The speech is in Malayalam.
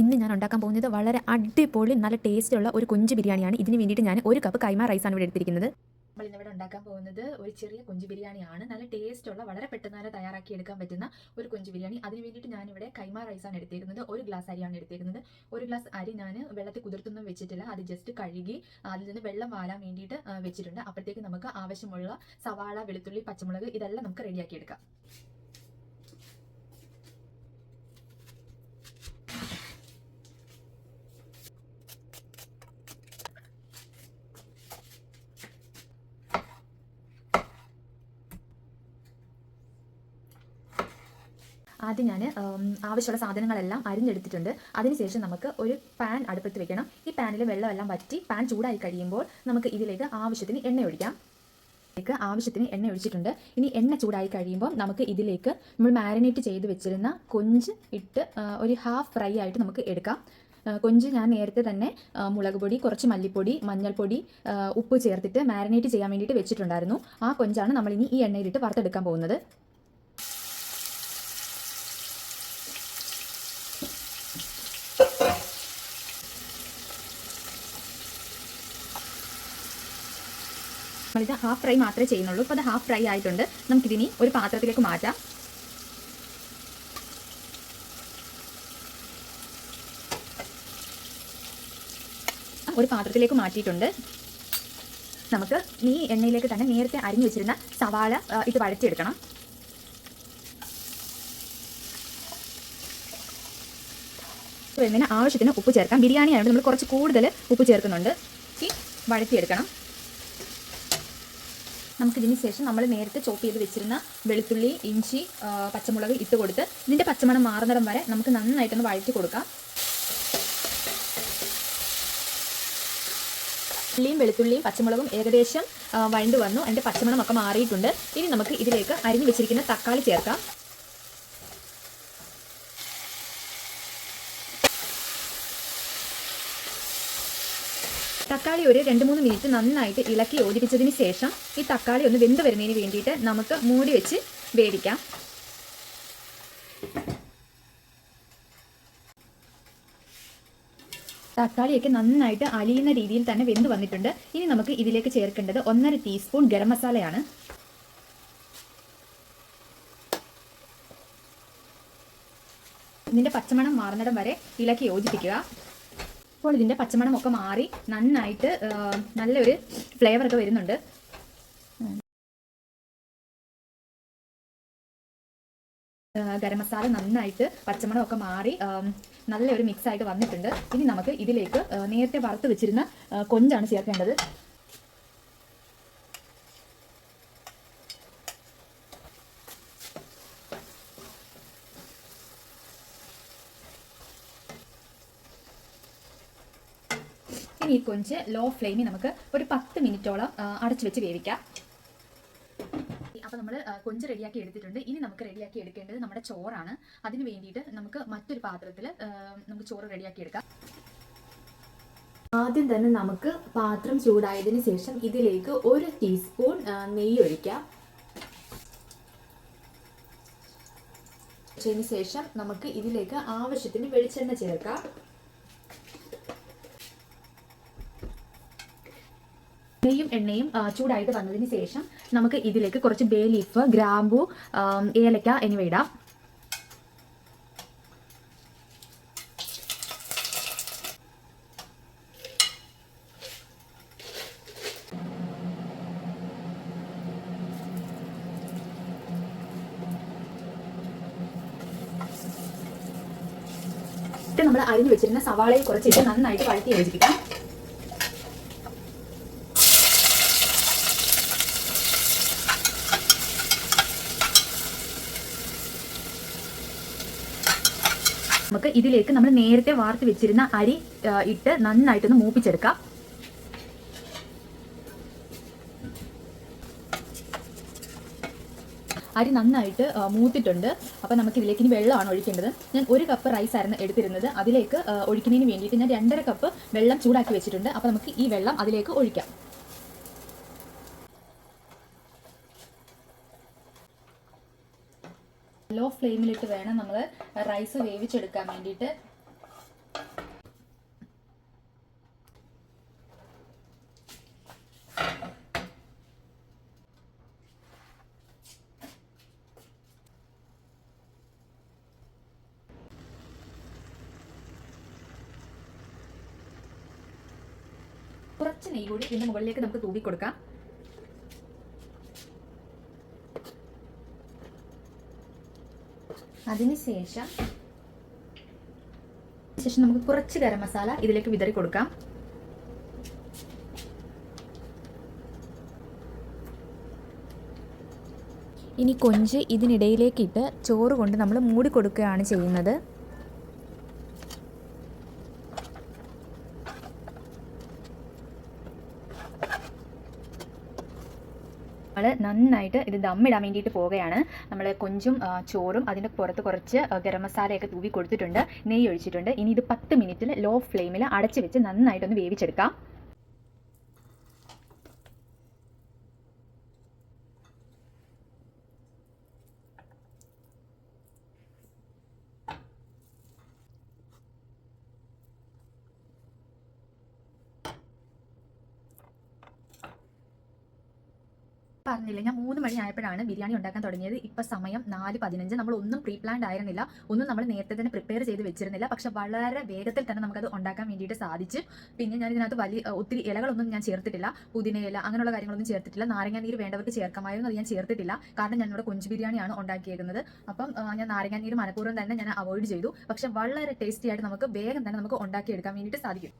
ഇന്ന് ഞാൻ ഉണ്ടാക്കാൻ പോകുന്നത് വളരെ അടിപൊളി നല്ല ടേസ്റ്റുള്ള ഒരു കൊഞ്ച് ബിരിയാണിയാണ്. ഇതിന് വേണ്ടിയിട്ട് ഞാൻ ഒരു കപ്പ് കൈമ റൈസാണ് ഇവിടെ എടുത്തിരിക്കുന്നത്. നമ്മൾ ഇന്നിവിടെ ഉണ്ടാക്കാൻ പോകുന്നത് ഒരു ചെറിയ കുഞ്ചു ബിരിയാണിയാണ്. നല്ല ടേസ്റ്റുള്ള വളരെ പെട്ടെന്ന് തന്നെ തയ്യാറാക്കി എടുക്കാൻ പറ്റുന്ന ഒരു കുഞ്ചു ബിരിയാണി. അതിന് വേണ്ടിയിട്ട് ഞാനിവിടെ കൈമ റൈസാണ് എടുത്തിരിക്കുന്നത്. ഒരു ഗ്ലാസ് അരിയാണ് എടുത്തിരിക്കുന്നത്. ഒരു ഗ്ലാസ് അരി ഞാൻ വെള്ളത്തിൽ കുതിർത്തൊന്നും വെച്ചിട്ടില്ല. അത് ജസ്റ്റ് കഴുകി അതിൽ നിന്ന് വെള്ളം വാലാൻ വേണ്ടിയിട്ട് വെച്ചിട്ടുണ്ട്. അപ്പോഴത്തേക്ക് നമുക്ക് ആവശ്യമുള്ള സവാള വെളുത്തുള്ളി പച്ചമുളക് ഇതെല്ലാം നമുക്ക് റെഡിയാക്കി എടുക്കാം. ആദ്യം ഞാൻ ആവശ്യമുള്ള സാധനങ്ങളെല്ലാം അരിഞ്ഞെടുത്തിട്ടുണ്ട്. അതിനുശേഷം നമുക്ക് ഒരു പാൻ അടുപ്പത്ത് വെക്കണം. ഈ പാനിൽ വെള്ളമെല്ലാം വറ്റി പാൻ ചൂടായി കഴിയുമ്പോൾ നമുക്ക് ഇതിലേക്ക് ആവശ്യത്തിന് എണ്ണ ഒഴിക്കാം. ഇതിലേക്ക് ആവശ്യത്തിന് എണ്ണ ഒഴിച്ചിട്ടുണ്ട്. ഇനി എണ്ണ ചൂടായി കഴിയുമ്പോൾ നമുക്ക് ഇതിലേക്ക് നമ്മൾ മാരിനേറ്റ് ചെയ്ത് വെച്ചിരുന്ന കൊഞ്ച് ഇട്ട് ഒരു ഹാഫ് ഫ്രൈ ആയിട്ട് നമുക്ക് എടുക്കാം. കൊഞ്ച് ഞാൻ നേരത്തെ തന്നെ മുളക് പൊടി കുറച്ച് മല്ലിപ്പൊടി മഞ്ഞൾപ്പൊടി ഉപ്പ് ചേർത്തിട്ട് മാരിനേറ്റ് ചെയ്യാൻ വേണ്ടിയിട്ട് വെച്ചിട്ടുണ്ടായിരുന്നു. ആ കൊഞ്ചാണ് നമ്മളിനി ഈ എണ്ണയിലിട്ട് വറുത്തെടുക്കാൻ പോകുന്നത്. നമ്മളിത് ഹാഫ് ഫ്രൈ മാത്രമേ ചെയ്യുന്നുള്ളൂ. അപ്പോൾ അത് ഹാഫ് ഫ്രൈ ആയിട്ടുണ്ട്. നമുക്കിതിനി ഒരു പാത്രത്തിലേക്ക് മാറ്റാം. ഒരു പാത്രത്തിലേക്ക് മാറ്റിയിട്ടുണ്ട്. നമുക്ക് ഈ എണ്ണയിലേക്ക് തന്നെ നേരത്തെ അരിഞ്ഞു വെച്ചിരുന്ന സവാള ഇത് വഴറ്റിയെടുക്കണം. വരുന്നതിന് ആവശ്യത്തിന് ഉപ്പ് ചേർക്കാം? ബിരിയാണി ആയതുകൊണ്ട് നമ്മൾ കുറച്ച് കൂടുതൽ ഉപ്പ് ചേർക്കുന്നുണ്ട്. ഈ വഴറ്റിയെടുക്കണം. നമുക്കിതിന് ശേഷം നമ്മൾ നേരത്തെ ചോപ്പ് ചെയ്ത് വെച്ചിരുന്ന വെളുത്തുള്ളി ഇഞ്ചി പച്ചമുളക് ഇട്ട് കൊടുത്ത് ഇതിന്റെ പച്ചമണം മാറുന്നിടം വരെ നമുക്ക് നന്നായിട്ടൊന്ന് വഴറ്റി കൊടുക്കാം. ഉള്ളിയും വെളുത്തുള്ളിയും പച്ചമുളകും ഏകദേശം വഴണ്ടു വന്നു. അതിന്റെ പച്ചമണമൊക്കെ മാറിയിട്ടുണ്ട്. ഇനി നമുക്ക് ഇതിലേക്ക് അരിഞ്ഞു വെച്ചിരിക്കുന്ന തക്കാളി ചേർക്കാം. തക്കാളി ഒരു രണ്ട് മൂന്ന് മിനിറ്റ് നന്നായിട്ട് ഇളക്കി യോജിപ്പിച്ചതിന് ശേഷം ഈ തക്കാളി ഒന്ന് വെന്ത് വരുന്നതിന് വേണ്ടിയിട്ട് നമുക്ക് മൂടി വെച്ച് വേവിക്കാം. തക്കാളിയൊക്കെ നന്നായിട്ട് അലിയുന്ന രീതിയിൽ തന്നെ വെന്ത് വന്നിട്ടുണ്ട്. ഇനി നമുക്ക് ഇതിലേക്ക് ചേർക്കേണ്ടത് ഒന്നര ടീസ്പൂൺ ഗരം മസാലയാണ്. ഇതിന്റെ പച്ചമണം മാറുന്നിടം വരെ ഇളക്കി യോജിപ്പിക്കുക. അപ്പോൾ ഇതിന്റെ പച്ചമണമൊക്കെ മാറി നന്നായിട്ട് നല്ലൊരു ഫ്ലേവർ ഒക്കെ വരുന്നുണ്ട് ഗരം മസാല നന്നായിട്ട് പച്ചമണമൊക്കെ മാറി നല്ലൊരു മിക്സ് ആയിട്ട് വന്നിട്ടുണ്ട്. ഇനി നമുക്ക് ഇതിലേക്ക് നേരത്തെ വറുത്ത് വെച്ചിരുന്ന കൊഞ്ചാണ് ചേർക്കേണ്ടത്. ഇനി ഈ കൊഞ്ച് ലോ ഫ്ലെയിമിൽ നമുക്ക് ഒരു പത്ത് മിനിറ്റോളം അടച്ചു വെച്ച് വേവിക്കാം. അപ്പോൾ നമ്മൾ കൊഞ്ച് റെഡിയാക്കി എടുത്തിട്ടുണ്ട്. ഇനി നമുക്ക് റെഡിയാക്കി എടുക്കേണ്ടത് നമ്മുടെ ചോറാണ്. അതിന് വേണ്ടിയിട്ട് നമുക്ക് മറ്റൊരു പാത്രത്തിൽ നമുക്ക് ചോറ് റെഡിയാക്കി എടുക്കാം. ആദ്യം തന്നെ നമുക്ക് പാത്രം ചൂടായതിനു ശേഷം ഇതിലേക്ക് ഒരു ടീസ്പൂൺ നെയ്യ് ഒഴിക്കാം. ശേഷം നമുക്ക് ഇതിലേക്ക് ആവശ്യത്തിന് വെളിച്ചെണ്ണ ചേർക്കാം. എണ്ണയും ആ, ചൂടായിട്ട് വന്നതിന് ശേഷം നമുക്ക് ഇതിലേക്ക് കുറച്ച് ബേ ലീഫ് ഗ്രാമ്പു ഏലക്ക എന്നിവ ഇടാം. നമ്മൾ അരിഞ്ഞു വെച്ചിരുന്ന സവാളയെ കുറച്ചിട്ട് നന്നായിട്ട് വഴറ്റി യോജിപ്പിക്കാം. നമുക്ക് ഇതിലേക്ക് നമ്മൾ നേരത്തെ വാർത്ത് വെച്ചിരുന്ന അരി ഇട്ട് നന്നായിട്ടൊന്ന് മൂപ്പിച്ചെടുക്കാം. അരി നന്നായിട്ട് മൂത്തിട്ടുണ്ട്. അപ്പോൾ നമുക്ക് ഇതിലേക്ക് ഇനി വെള്ളമാണ് ഒഴിക്കേണ്ടത്. ഞാൻ ഒരു കപ്പ് റൈസ് ആയിരുന്നു എടുത്തിരുന്നത്. അതിലേക്ക് ഒഴിക്കുന്നതിന് വേണ്ടിയിട്ട് ഞാൻ രണ്ടര കപ്പ് വെള്ളം ചൂടാക്കി വെച്ചിട്ടുണ്ട്. അപ്പോൾ നമുക്ക് ഈ വെള്ളം അതിലേക്ക് ഒഴിക്കാം. ലോ ഫ്ലെയിമിലിട്ട് വേണം നമ്മൾ റൈസ് വേവിച്ചെടുക്കാൻ വേണ്ടിയിട്ട്. കുറച്ച് നെയ്യൂടി ഇതിന് മുകളിലേക്ക് നമുക്ക് തൂവി കൊടുക്കാം അതിനുശേഷം ശേഷം നമുക്ക് കുറച്ച് ഗരം മസാല ഇതിലേക്ക് വിതറി കൊടുക്കാം. ഇനി കൊഞ്ച് ഇതിനിടയിലേക്കിട്ട് ചോറ് കൊണ്ട് നമ്മൾ മൂടി കൊടുക്കുകയാണ് ചെയ്യുന്നത്. നമ്മൾ നന്നായിട്ട് ഇത് ദമ്മിടാൻ വേണ്ടിയിട്ട് പോവുകയാണ്. നമ്മൾ കൊഞ്ചും ചോറും അതിന്റെ പുറത്ത് കുറച്ച് ഗരം മസാലയൊക്കെ തൂവി കൊടുത്തിട്ടുണ്ട് നെയ്യ് ഒഴിച്ചിട്ടുണ്ട് ഇനി ഇത് പത്ത് മിനിറ്റിൽ ലോ ഫ്ലെയിമിൽ അടച്ചു വെച്ച് നന്നായിട്ടൊന്ന് വേവിച്ചെടുക്കാം. പറഞ്ഞില്ല? ഞാൻ മൂന്ന് മണി ആയപ്പോഴാണ് ബിരിയാണി ഉണ്ടാക്കാൻ തുടങ്ങിയത്. ഇപ്പൊ സമയം നാല് പതിനഞ്ച്. നമ്മൾ ഒന്നും പ്രീ പ്ലാൻഡ് ആയിരുന്നില്ല. ഒന്നും നമ്മൾ നേരത്തെ തന്നെ പ്രിപ്പയർ ചെയ്ത് വെച്ചിരുന്നില്ല. പക്ഷെ വളരെ വേഗത്തിൽ തന്നെ നമുക്കത് ഉണ്ടാക്കാൻ വേണ്ടിയിട്ട് സാധിച്ചു. പിന്നെ ഞാൻ ഇതിനകത്ത് വലിയ ഒത്തിരി ഇലകളൊന്നും ഞാൻ ചേർത്തിട്ടില്ല. പുതിന ഇല അങ്ങനെയുള്ള കാര്യങ്ങളൊന്നും ചേർത്തിട്ടില്ല. നാരങ്ങ നീര് വേണ്ടവർക്ക് ചേർക്കാമായിരുന്നു. അത് ഞാൻ ചേർത്തിട്ടില്ല. കാരണം ഞാൻ ഇവിടെ കൊഞ്ച് ബിരിയാണിയാണ് ഉണ്ടാക്കിയേക്കുന്നത്. അപ്പം ഞാൻ നാരങ്ങ നീര് മനഃപൂർവം തന്നെ ഞാൻ അവോയ്ഡ് ചെയ്തു. പക്ഷെ വളരെ ടേസ്റ്റി ആയിട്ട് നമുക്ക് വേഗം തന്നെ നമുക്ക് ഉണ്ടാക്കിയെടുക്കാൻ വേണ്ടിയിട്ട് സാധിക്കും.